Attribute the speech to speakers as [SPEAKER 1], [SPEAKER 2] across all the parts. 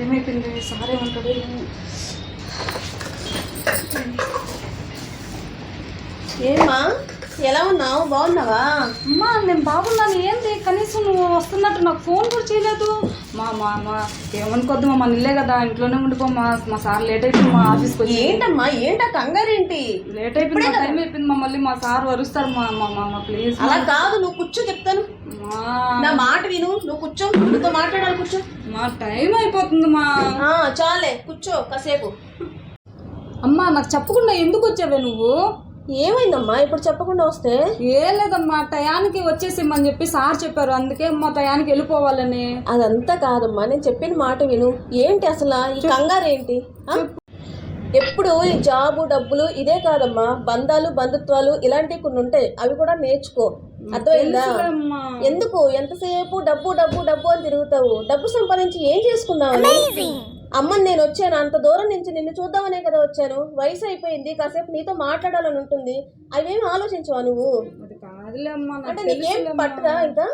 [SPEAKER 1] ఏమైపోయింది సారే ఉంటాడు
[SPEAKER 2] ఏమా ఎలా ఉన్నావు? బాగున్నావా?
[SPEAKER 1] అమ్మా నేను బాగున్నాను. ఏంటి కనీసం నువ్వు వస్తున్నట్టు నాకు ఫోన్ కూడా చేయలేదు. మా మా మా ఏమనుకోద్దు మా మన ఇల్లే కదా. ఇంట్లోనే ఉండిపో మా మా సార్ లేట్ అయిపోయింది మా ఆఫీస్కి వచ్చి.
[SPEAKER 2] ఏంటమ్మా? ఏంటా కంగారేంటి?
[SPEAKER 1] లేట్ అయిపోయింది మా టైం అయిపోయింది మా మళ్ళీ మా సార్ వరుస్తారు. మా మా మా ప్లీజ్
[SPEAKER 2] అలా కాదు నువ్వు కూర్చో చెప్తాను. నా మాట విను. నువ్వు కూర్చో నువ్వుతో మాట్లాడాలి కూర్చో.
[SPEAKER 1] మా టైం అయిపోతుంది మా.
[SPEAKER 2] చాలే కూర్చో కాసేపు.
[SPEAKER 1] అమ్మా నాకు చెప్పకుండా ఎందుకు వచ్చావే నువ్వు?
[SPEAKER 2] ఏమైందమ్మా? ఇప్పుడు చెప్పకుండా వస్తే?
[SPEAKER 1] ఏం లేదమ్మా టయానికి వచ్చేసిమ్మని చెప్పి సార్ చెప్పారు. అందుకే మా టయానికి వెళ్ళిపోవాలని.
[SPEAKER 2] అదంతా కాదమ్మా నేను చెప్పిన మాట విను. ఏంటి అసలు? ఈ కంగారేంటి? ఆ? ఎప్పుడు ఈ జాబు డబ్బులు ఇదే కాదమ్మా. బంధాలు బంధుత్వాలు ఇలాంటివి కొన్ని ఉంటాయి. అవి కూడా నేర్చుకో. అర్థమైందా? ఎందుకు? ఎంతసేపు డబ్బు డబ్బు డబ్బు అని తిరుగుతావు? డబ్బు సంపాదించి ఏం చేసుకున్నావు అమ్మని నేను వచ్చాను అంత దూరం నుంచి నిన్ను చూద్దామనే కదా వచ్చాను. వయసు అయిపోయింది కాసేపు నీతో మాట్లాడాలని ఉంటుంది. అవేమి ఆలోచించవా నువ్వు?
[SPEAKER 1] అమ్మా
[SPEAKER 2] అంటే నీకేం పట్టదా ఇంకా?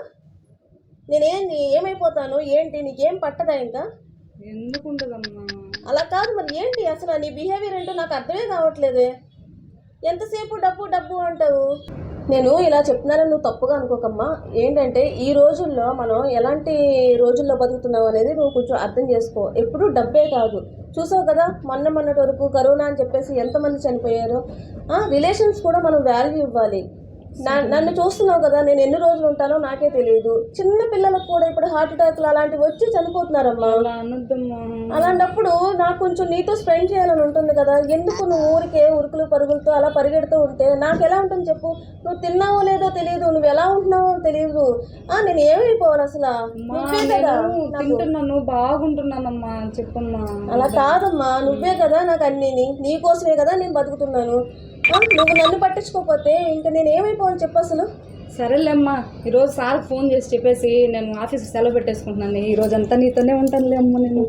[SPEAKER 2] నేనేం ఏమైపోతాను ఏంటి నీకేం పట్టదా ఇంకా?
[SPEAKER 1] ఎందుకు ఉండదమ్మా?
[SPEAKER 2] అలా కాదు మరి ఏంటి అసలు నీ బిహేవియర్ ఏంటో నాకు అర్థమే కావట్లేదే. ఎంతసేపు డబ్బు డబ్బు అంటావు? నేను ఇలా చెప్తున్నానని నువ్వు తప్పుగా అనుకోకమ్మా. ఏంటంటే ఈ రోజుల్లో మనం ఎలాంటి రోజుల్లో బతుకుతున్నావు అనేది నువ్వు కొంచెం అర్థం చేసుకో. ఎప్పుడూ డబ్బే కాదు. చూసావు కదా మొన్న మొన్నటి వరకు కరోనా అని చెప్పేసి ఎంతమంది చనిపోయారు? రిలేషన్స్ కూడా మనం వాల్యూ ఇవ్వాలి. నా నన్ను చూస్తున్నావు కదా నేను ఎన్ని రోజులు ఉంటానో నాకే తెలియదు. చిన్న పిల్లలకు కూడా ఇప్పుడు హార్ట్ అటాక్లు అలాంటివి వచ్చి చనిపోతున్నారమ్మా. అలాంటప్పుడు నాకు కొంచెం నీతో స్పెండ్ చేయాలని ఉంటుంది కదా ఎందుకు నువ్వు ఊరికే ఉరుకులు పరుగులతో అలా పరిగెడుతూ ఉంటే? నాకు ఎలా ఉంటుంది చెప్పు? నువ్వు తిన్నావో లేదో తెలియదు నువ్వు ఎలా ఉంటున్నావో తెలియదు. ఆ నేను ఏమైపోవాలి అసలు? నువ్వే
[SPEAKER 1] తింటున్నాను బాగుంటున్నానమ్మా చెప్పమ్మా.
[SPEAKER 2] అలా కాదమ్మా నువ్వే కదా నాకు అన్నీని. నీ కోసమే కదా నేను బతుకుతున్నాను. నువ్వు నన్ను పట్టించుకోకపోతే ఇంకా నేను ఏమైపోవాలి చెప్పు అసలు?
[SPEAKER 1] సరేలేమ్మా ఈరోజు సార్ ఫోన్ చేసి చెప్పేసి నేను ఆఫీస్కి సెలవు పెట్టేసుకుంటున్నాను. ఈ నీతోనే ఉంటానులే అమ్మ నేను